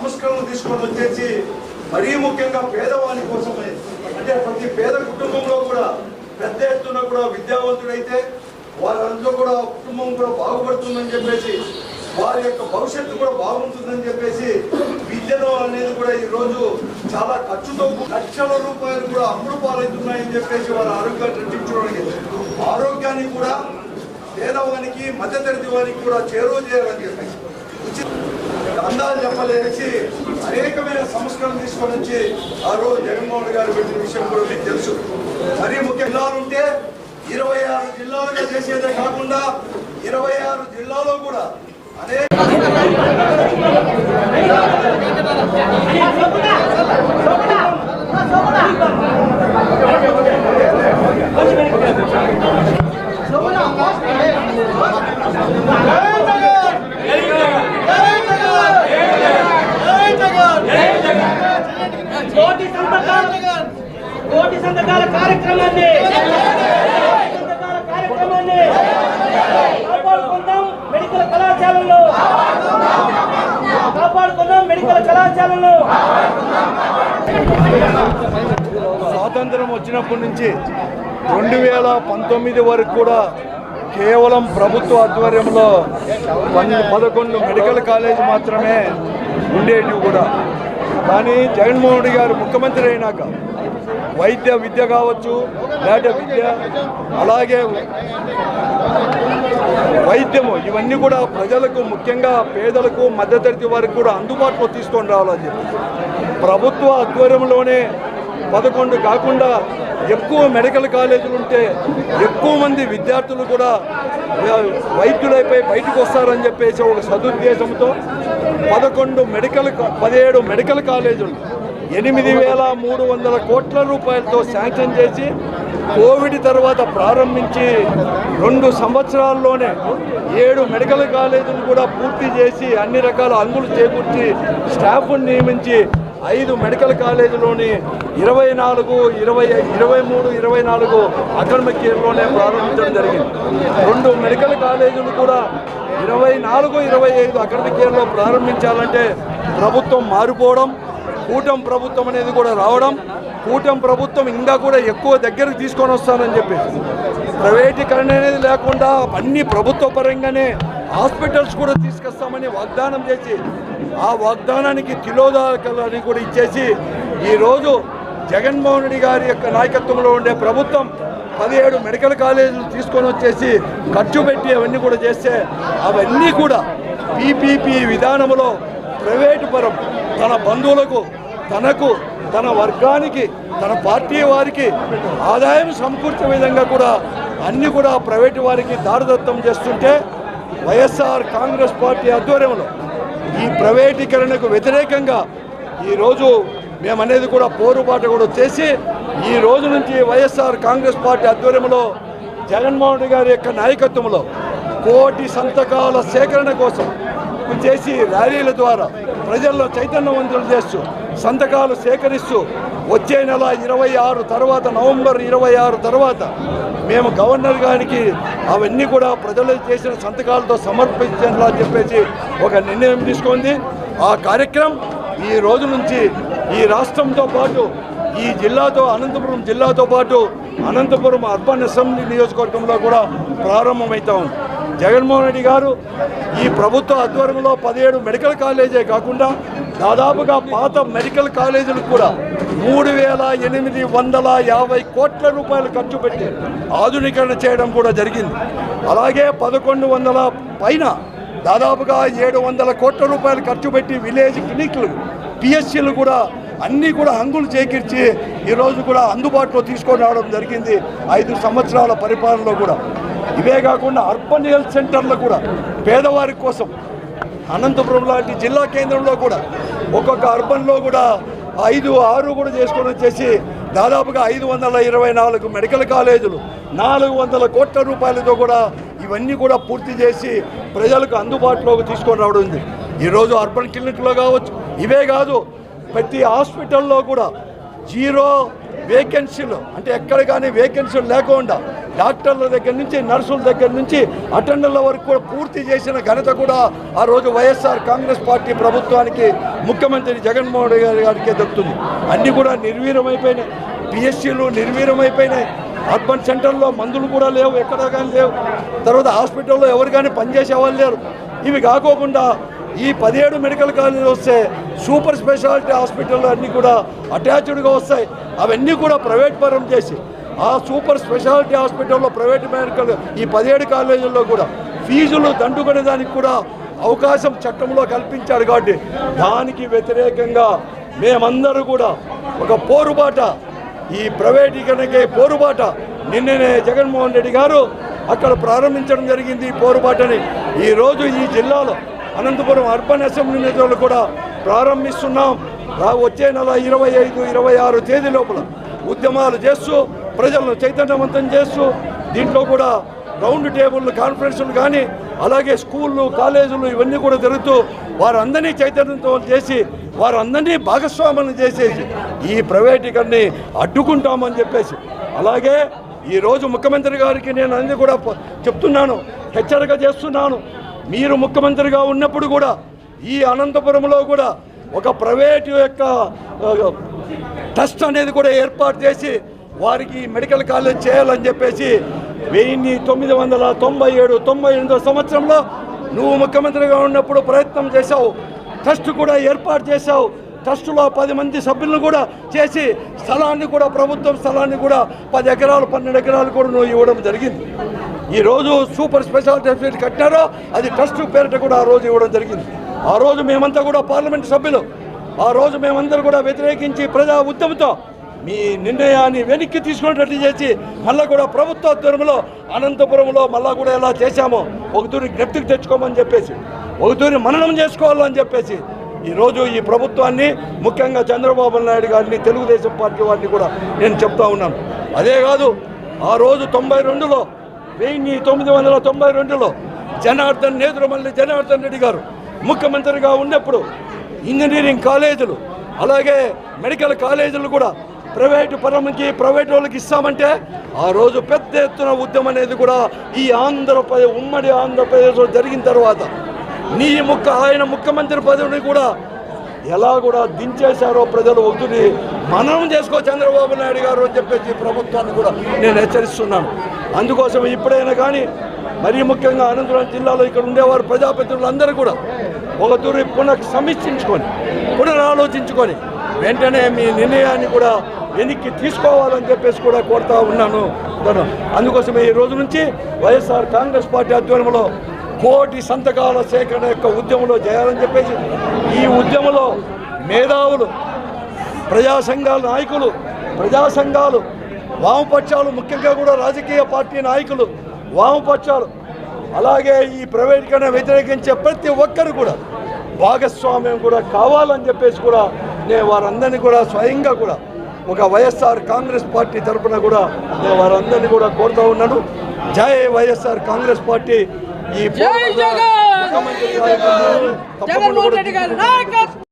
సంస్కరణలు తీసుకొని వచ్చేసి మరీ ముఖ్యంగా పేదవాని కోసమే. అంటే ప్రతి పేద కుటుంబంలో కూడా పెద్ద ఎత్తున కూడా విద్యావంతుడైతే వారందరూ కూడా కుటుంబం కూడా బాగుపడుతుందని చెప్పేసి వారి యొక్క భవిష్యత్తు కూడా బాగుంటుందని చెప్పేసి విద్యను అనేది కూడా ఈరోజు చాలా ఖర్చుతో లక్షల రూపాయలు కూడా అమ్ముడు పాలవుతున్నాయని చెప్పేసి వారి ఆరోగ్యాన్ని రక్షించడానికి ఆరోగ్యాన్ని కూడా పేదవానికి మధ్యతరగతి వారికి కూడా చేరువ చేయాలని చెప్పేసి. అందాలు చెప్పలేసి అనేకమైన సంస్కరణ తీసుకొని వచ్చి ఆ రోజు జగన్మోహన్ గారు పెట్టిన విషయం కూడా మీకు తెలుసు. మరీ ముఖ్యంగా ఉంటే ఇరవై ఆరు జిల్లాలుగా చేసేదే కాకుండా ఇరవై ఆరు జిల్లాలో కూడా అనేక సంతకాల కార్యక్రమాన్ని. సంతకాల కార్యక్రమాన్ని కాపాడుకుందాం మెడికల్ కళాశాలలో కాపాడుకుందాం మెడికల్ కళాశాలలో స్వాతంత్రం వచ్చినప్పటి నుంచి రెండు వేల పంతొమ్మిది వరకు కూడా కేవలం ప్రభుత్వ ఆధ్వర్యంలో పదకొండు మెడికల్ కాలేజ్ మాత్రమే ఉండేటివి కూడా. కానీ జగన్మోహన్ రెడ్డి గారు ముఖ్యమంత్రి అయినాక వైద్య విద్య కావచ్చు లేకపోతే విద్య అలాగే వైద్యము ఇవన్నీ కూడా ప్రజలకు ముఖ్యంగా పేదలకు మధ్యతరగతి వారికి కూడా అందుబాటులో తీసుకొని రావాలని చెప్పి. ప్రభుత్వ ఆధ్వర్యంలోనే పదకొండు కాకుండా ఎక్కువ మెడికల్ కాలేజీలు ఉంటే ఎక్కువ మంది విద్యార్థులు కూడా వైద్యులైపోయి బయటకు వస్తారని చెప్పేసి ఒక సదుద్దేశంతో పదకొండు మెడికల్ పదిహేడు మెడికల్ కాలేజీలు ఎనిమిది వేల మూడు వందల కోట్ల రూపాయలతో శాంక్షన్ చేసి కోవిడ్ తర్వాత ప్రారంభించి రెండు సంవత్సరాల్లోనే ఏడు మెడికల్ కాలేజీలు కూడా పూర్తి చేసి అన్ని రకాల అంగులు చేకూర్చి స్టాఫ్ను నియమించి ఐదు మెడికల్ కాలేజీలోని ఇరవై నాలుగు ఇరవై ఇరవై మూడు ఇరవై నాలుగు అకాడమిక్ ఇయర్లోనే ప్రారంభించడం జరిగింది. రెండు మెడికల్ కాలేజీలు కూడా ఇరవై నాలుగు ఇరవై ఐదు అకాడమిక్ ఇయర్లో ప్రారంభించాలంటే ప్రభుత్వం మారిపోవడం కూటం ప్రభుత్వం అనేది కూడా రావడం కూటం ప్రభుత్వం ఇంకా కూడా ఎక్కువ దగ్గరకు తీసుకొని వస్తానని చెప్పేసి. ప్రైవేటీకరణ అనేది లేకుండా అన్ని ప్రభుత్వ పరంగానే హాస్పిటల్స్ కూడా తీసుకొస్తామని వాగ్దానం చేసి ఆ వాగ్దానానికి తిలోదాకలని కూడా ఇచ్చేసి ఈరోజు జగన్మోహన్ రెడ్డి గారి యొక్క నాయకత్వంలో ఉండే ప్రభుత్వం పదిహేడు మెడికల్ కాలేజీలు తీసుకొని వచ్చేసి ఖర్చు పెట్టి అవన్నీ కూడా చేస్తే అవన్నీ కూడా పీపీపీ విధానంలో ప్రైవేటు పరం తన బంధువులకు తనకు తన వర్గానికి తన పార్టీ వారికి ఆదాయం సమకూర్చే విధంగా కూడా అన్ని కూడా ప్రైవేటు వారికి దారదత్తం చేస్తుంటే వైఎస్ఆర్ కాంగ్రెస్ పార్టీ ఆధ్వర్యంలో ఈ ప్రైవేటీకరణకు వ్యతిరేకంగా ఈరోజు మేమనేది కూడా పోరుబాట కూడా చేసి ఈ రోజు నుంచి వైఎస్ఆర్ కాంగ్రెస్ పార్టీ ఆధ్వర్యంలో జగన్మోహన్ రెడ్డి గారి యొక్క నాయకత్వంలో కోటి సంతకాల సేకరణ కోసం చేసి ర్యాలీల ద్వారా ప్రజల్లో చైతన్యవంతులు చేస్తూ సంతకాలు సేకరిస్తూ వచ్చే నెల ఇరవై ఆరు తర్వాత నవంబర్ ఇరవై ఆరు తర్వాత మేము గవర్నర్ గారికి అవన్నీ కూడా ప్రజలు చేసిన సంతకాలతో సమర్పించాలని చెప్పేసి ఒక నిర్ణయం తీసుకుంది. ఆ కార్యక్రమం ఈ రోజు నుంచి ఈ రాష్ట్రంతో పాటు ఈ జిల్లాతో అనంతపురం జిల్లాతో పాటు అనంతపురం అర్బన్ అసెంబ్లీ నియోజకవర్గంలో కూడా ప్రారంభమవుతాం జగన్మోహన్ రెడ్డి గారు ఈ ప్రభుత్వ ఆధ్వర్యంలో పదిహేడు మెడికల్ కాలేజే కాకుండా దాదాపుగా పాత మెడికల్ కాలేజీలు కూడా మూడు వేల ఎనిమిది వందల యాభై కోట్ల రూపాయలు ఖర్చు పెట్టి ఆధునీకరణ చేయడం కూడా జరిగింది. అలాగే పదకొండు వందల పైన దాదాపుగా ఏడు వందల కోట్ల రూపాయలు ఖర్చు పెట్టి విలేజ్ క్లినిక్లు పిఎస్సీలు కూడా అన్నీ కూడా హంగులు చేకూర్చి ఈరోజు కూడా అందుబాటులో తీసుకొని రావడం జరిగింది ఐదు సంవత్సరాల పరిపాలనలో కూడా. ఇవే కాకుండా అర్బన్ హెల్త్ సెంటర్లు కూడా పేదవారి కోసం అనంతపురం లాంటి జిల్లా కేంద్రంలో కూడా ఒక్కొక్క అర్బన్లో కూడా ఐదు ఆరు కూడా చేసుకొని వచ్చేసి దాదాపుగా ఐదు వందల ఇరవై నాలుగు మెడికల్ కాలేజీలు నాలుగు వందల కోట్ల రూపాయలతో కూడా ఇవన్నీ కూడా పూర్తి చేసి ప్రజలకు అందుబాటులోకి తీసుకొని రావడం ఉంది. ఈరోజు అర్బన్ క్లినిక్లో కావచ్చు ఇవే కాదు ప్రతి హాస్పిటల్లో కూడా జీరో వేకెన్సీలు అంటే ఎక్కడ కానీ వేకెన్సీలు లేకుండా డాక్టర్ల దగ్గర నుంచి నర్సుల దగ్గర నుంచి అటెండర్ల వరకు కూడా పూర్తి చేసిన ఘనత కూడా ఆ రోజు వైఎస్ఆర్ కాంగ్రెస్ పార్టీ ప్రభుత్వానికి ముఖ్యమంత్రి జగన్మోహన్ రెడ్డి గారి దక్కుతుంది. అన్నీ కూడా నిర్వీరమైపోయినాయి పిఎస్సీలు నిర్వీరమైపోయినాయి అర్బన్ సెంటర్లో మందులు కూడా లేవు ఎక్కడ కానీ లేవు. తర్వాత హాస్పిటల్లో ఎవరు కానీ పనిచేసే వాళ్ళు లేరు. ఇవి కాకోకుండా ఈ పదిహేడు మెడికల్ కాలేజీలు వస్తే సూపర్ స్పెషాలిటీ హాస్పిటల్ అన్నీ కూడా అటాచ్డ్గా వస్తాయి. అవన్నీ కూడా ప్రైవేట్ పరం చేసి ఆ సూపర్ స్పెషాలిటీ హాస్పిటల్లో ప్రైవేట్ మెడికల్ ఈ పదిహేడు కాలేజీల్లో కూడా ఫీజులు దండుకునే దానికి కూడా అవకాశం చట్టంలో కల్పించారు కాబట్టి దానికి వ్యతిరేకంగా మేమందరూ కూడా ఒక పోరుబాట ఈ ప్రైవేటీకరణకే పోరుబాట. నిన్ననే జగన్మోహన్ రెడ్డి గారు అక్కడ ప్రారంభించడం జరిగింది ఈ పోరుబాటని. ఈరోజు ఈ జిల్లాలో అనంతపురం అర్బన్ అసెంబ్లీ నిధులు కూడా ప్రారంభిస్తున్నాం. వచ్చే నెల ఇరవై ఐదు ఇరవై ఆరు తేదీ లోపల ఉద్యమాలు చేస్తూ ప్రజలను చైతన్యవంతం చేస్తూ దీంట్లో కూడా రౌండ్ టేబుల్ కాన్ఫరెన్సులు కానీ అలాగే స్కూళ్ళు కాలేజీలు ఇవన్నీ కూడా జరుగుతూ వారందరినీ చైతన్యంతో చేసి వారందరినీ భాగస్వాములను చేసేసి ఈ ప్రైవేటీకరణని అడ్డుకుంటామని చెప్పేసి. అలాగే ఈరోజు ముఖ్యమంత్రి గారికి నేను అన్ని కూడా చెప్తున్నాను. హెచ్చరిక చేస్తున్నాను. మీరు ముఖ్యమంత్రిగా ఉన్నప్పుడు కూడా ఈ అనంతపురంలో కూడా ఒక ప్రైవేటు యొక్క ట్రస్ట్ అనేది కూడా ఏర్పాటు చేసి వారికి మెడికల్ కాలేజ్ చేయాలని చెప్పేసి వెయ్యి తొమ్మిది వందల తొంభై ఏడు తొంభై ఎనిమిదో సంవత్సరంలో నువ్వు ముఖ్యమంత్రిగా ఉన్నప్పుడు ప్రయత్నం చేశావు. ట్రస్ట్ కూడా ఏర్పాటు చేశావు. ట్రస్టులో పది మంది సభ్యులను కూడా చేసి స్థలాన్ని కూడా ప్రభుత్వం స్థలాన్ని కూడా పది ఎకరాలు పన్నెండు ఎకరాలు కూడా నువ్వు ఇవ్వడం జరిగింది. ఈ రోజు సూపర్ స్పెషాలిటీ హాస్పిటల్ కట్టారో అది ట్రస్ట్ పేరిట కూడా ఆ రోజు ఇవ్వడం జరిగింది. ఆ రోజు మేమంతా కూడా పార్లమెంట్ సభ్యులు. ఆ రోజు మేమందరూ కూడా వ్యతిరేకించి ప్రజా ఉద్యమంతో మీ నిర్ణయాన్ని వెనక్కి తీసుకునేటట్టు చేసి మళ్ళా కూడా ప్రభుత్వ ఆధ్వర్యంలో అనంతపురంలో మళ్ళా కూడా ఎలా చేశామో ఒక తూరి జ్ఞప్తికి తెచ్చుకోమని చెప్పేసి ఒక మననం చేసుకోవాలని చెప్పేసి ఈరోజు ఈ ప్రభుత్వాన్ని ముఖ్యంగా చంద్రబాబు నాయుడు గారిని తెలుగుదేశం పార్టీ వారిని కూడా నేను చెప్తా ఉన్నాను. అదే కాదు ఆ రోజు తొంభై రెండులో వెయ్యి తొమ్మిది వందల తొంభై రెండులో జనార్దన్ నేదురమల్లి జనార్దన్ రెడ్డి గారు ముఖ్యమంత్రిగా ఉన్నప్పుడు ఇంజనీరింగ్ కాలేజీలు అలాగే మెడికల్ కాలేజీలు కూడా ప్రైవేటు పరంకి ప్రైవేట్ వాళ్ళకి ఇస్తామంటే ఆ రోజు పెద్ద ఎత్తున ఉద్యమం అనేది కూడా ఈ ఆంధ్రప్రదేశ్ ఉమ్మడి ఆంధ్రప్రదేశ్లో జరిగిన తర్వాత నీ ముఖ ఆయన ముఖ్యమంత్రి పదవిని కూడా ఎలా కూడా దించేశారో ప్రజలు ఒకటిని మనం చేసుకో చంద్రబాబు నాయుడు గారు అని చెప్పేసి ప్రభుత్వాన్ని కూడా నేను హెచ్చరిస్తున్నాను. అందుకోసం ఇప్పుడైనా కానీ మరీ ముఖ్యంగా అనంతపురం జిల్లాలో ఇక్కడ ఉండేవారు ప్రజాప్రతినిధులందరూ కూడా ఒక తూరి పునః సమీక్షించుకొని పునరాలోచించుకొని వెంటనే మీ నిర్ణయాన్ని కూడా వెనక్కి తీసుకోవాలని చెప్పేసి కూడా కోరుతా ఉన్నాను. అందుకోసం ఈ రోజు నుంచి వైఎస్ఆర్ కాంగ్రెస్ పార్టీ ఆధ్వర్యంలో కోటి సంతకాల సేకరణ యొక్క ఉద్యమంలో చేయాలని చెప్పేసి ఈ ఉద్యమంలో మేధావులు ప్రజా సంఘాల నాయకులు ప్రజా సంఘాలు వామపక్షాలు ముఖ్యంగా కూడా రాజకీయ పార్టీ నాయకులు వామపక్షాలు అలాగే ఈ ప్రైవేటీకరణ వ్యతిరేకించే ప్రతి ఒక్కరు కూడా భాగస్వామ్యం కూడా కావాలని చెప్పేసి కూడా నేను వారందరినీ కూడా స్వయంగా కూడా ఒక వైఎస్ఆర్ కాంగ్రెస్ పార్టీ తరఫున కూడా నేను వారందరినీ కూడా కోరుతూ ఉన్నాను. జై వైఎస్ఆర్ కాంగ్రెస్ పార్టీ. ఈ జై జగన్! ముఖ్యమంత్రి గారికి తప్పకుండా జగన్మోహన్ కూడా రెడ్డి గారి నాయకత్వం